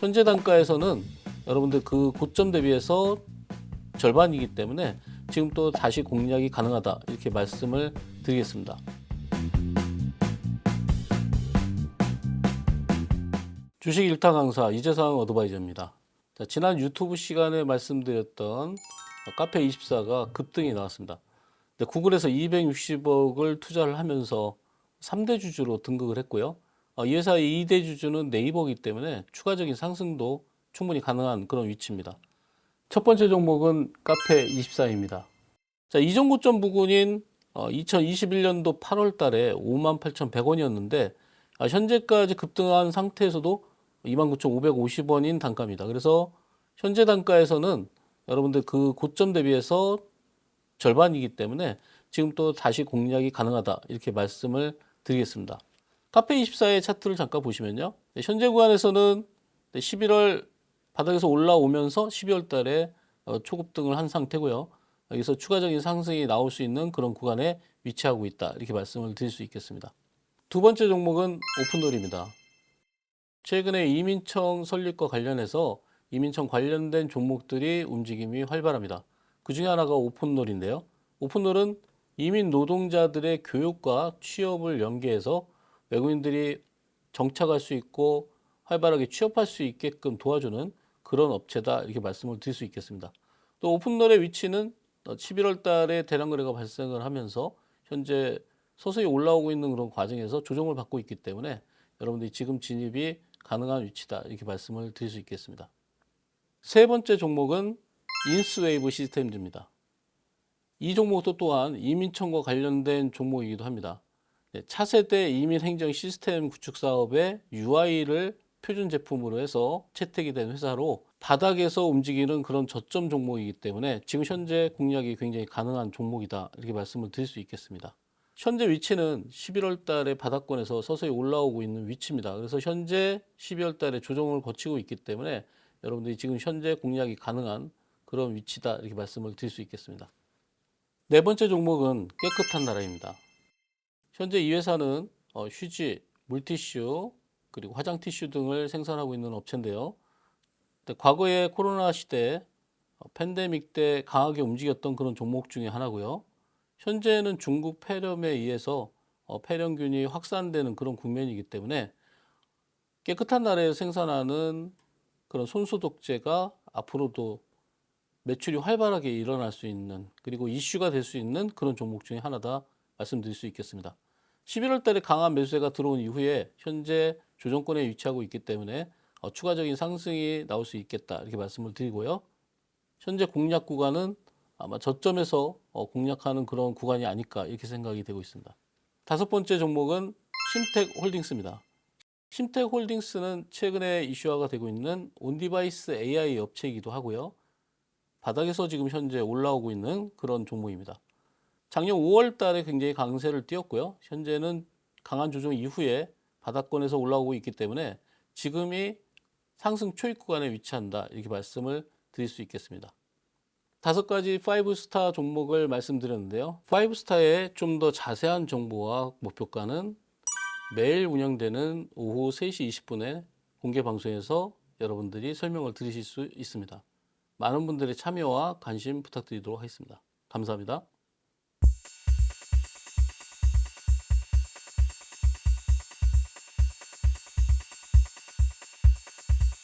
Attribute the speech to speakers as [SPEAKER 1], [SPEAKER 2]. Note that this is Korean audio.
[SPEAKER 1] 현재 단가에서는 여러분들 그 고점 대비해서 절반이기 때문에 지금 또 다시 공략이 가능하다 이렇게 말씀을 드리겠습니다. 주식 일타 강사 이재상 어드바이저입니다. 자, 지난 유튜브 시간에 말씀드렸던 카페 24가 급등이 나왔습니다. 구글에서 260억을 투자를 하면서 3대 주주로 등극을 했고요. 어, 이 회사의 2대 주주는 네이버이기 때문에 추가적인 상승도 충분히 가능한 그런 위치입니다. 첫 번째 종목은 카페 24입니다. 자, 이전 고점 부근인 2021년도 8월 달에 58,100원이었는데 아, 현재까지 급등한 상태에서도 29,550원인 단가입니다. 그래서 현재 단가에서는 여러분들 그 고점 대비해서 절반이기 때문에 지금 또 다시 공략이 가능하다 이렇게 말씀을 드리겠습니다. 카페24의 차트를 잠깐 보시면요. 네, 현재 구간에서는 11월 바닥에서 올라오면서 12월 달에 어, 초급등을 한 상태고요. 여기서 추가적인 상승이 나올 수 있는 그런 구간에 위치하고 있다. 이렇게 말씀을 드릴 수 있겠습니다. 두 번째 종목은 오픈돌입니다. 최근에 이민청 설립과 관련해서 이민청 관련된 종목들이 움직임이 활발합니다. 그 중에 하나가 오픈롤인데요. 오픈롤은 이민 노동자들의 교육과 취업을 연계해서 외국인들이 정착할 수 있고 활발하게 취업할 수 있게끔 도와주는 그런 업체다 이렇게 말씀을 드릴 수 있겠습니다. 또 오픈롤의 위치는 11월 달에 대량 거래가 발생을 하면서 현재 서서히 올라오고 있는 그런 과정에서 조정을 받고 있기 때문에 여러분들이 지금 진입이 가능한 위치다 이렇게 말씀을 드릴 수 있겠습니다. 세 번째 종목은 인스웨이브 시스템즈입니다. 이 종목도 또한 이민청과 관련된 종목이기도 합니다. 네, 차세대 이민 행정 시스템 구축 사업의 UI를 표준 제품으로 해서 채택이 된 회사로 바닥에서 움직이는 그런 저점 종목이기 때문에 지금 현재 공략이 굉장히 가능한 종목이다 이렇게 말씀을 드릴 수 있겠습니다. 현재 위치는 11월 달에 바닥권에서 서서히 올라오고 있는 위치입니다. 그래서 현재 12월 달에 조정을 거치고 있기 때문에 여러분들이 지금 현재 공략이 가능한 그런 위치다 이렇게 말씀을 드릴 수 있겠습니다. 네 번째 종목은 깨끗한 나라입니다. 현재 이 회사는 어, 휴지, 물티슈, 그리고 화장 티슈 등을 생산하고 있는 업체인데요. 과거에 코로나 시대, 어, 팬데믹 때 강하게 움직였던 그런 종목 중에 하나고요. 현재는 중국 폐렴에 의해서 어, 폐렴균이 확산되는 그런 국면이기 때문에 깨끗한 나라에서 생산하는 그런 손소독제가 앞으로도 매출이 활발하게 일어날 수 있는 그리고 이슈가 될 수 있는 그런 종목 중에 하나다 말씀드릴 수 있겠습니다. 11월 달에 강한 매수세가 들어온 이후에 현재 조정권에 위치하고 있기 때문에 어, 추가적인 상승이 나올 수 있겠다 이렇게 말씀을 드리고요. 현재 공략 구간은 아마 저점에서 어, 공략하는 그런 구간이 아닐까 이렇게 생각이 되고 있습니다. 다섯 번째 종목은 심텍 홀딩스입니다. 심텍 홀딩스는 최근에 이슈화가 되고 있는 온디바이스 AI 업체이기도 하고요. 바닥에서 지금 현재 올라오고 있는 그런 종목입니다. 작년 5월 달에 굉장히 강세를 띄었고요. 현재는 강한 조정 이후에 바닥권에서 올라오고 있기 때문에 지금이 상승 초입 구간에 위치한다. 이렇게 말씀을 드릴 수 있겠습니다. 다섯 가지 5스타 종목을 말씀드렸는데요. 5스타의 좀 더 자세한 정보와 목표가는 매일 운영되는 오후 3시 20분에 공개 방송에서 여러분들이 설명을 들으실 수 있습니다. 많은 분들의 참여와 관심 부탁드리도록 하겠습니다. 감사합니다.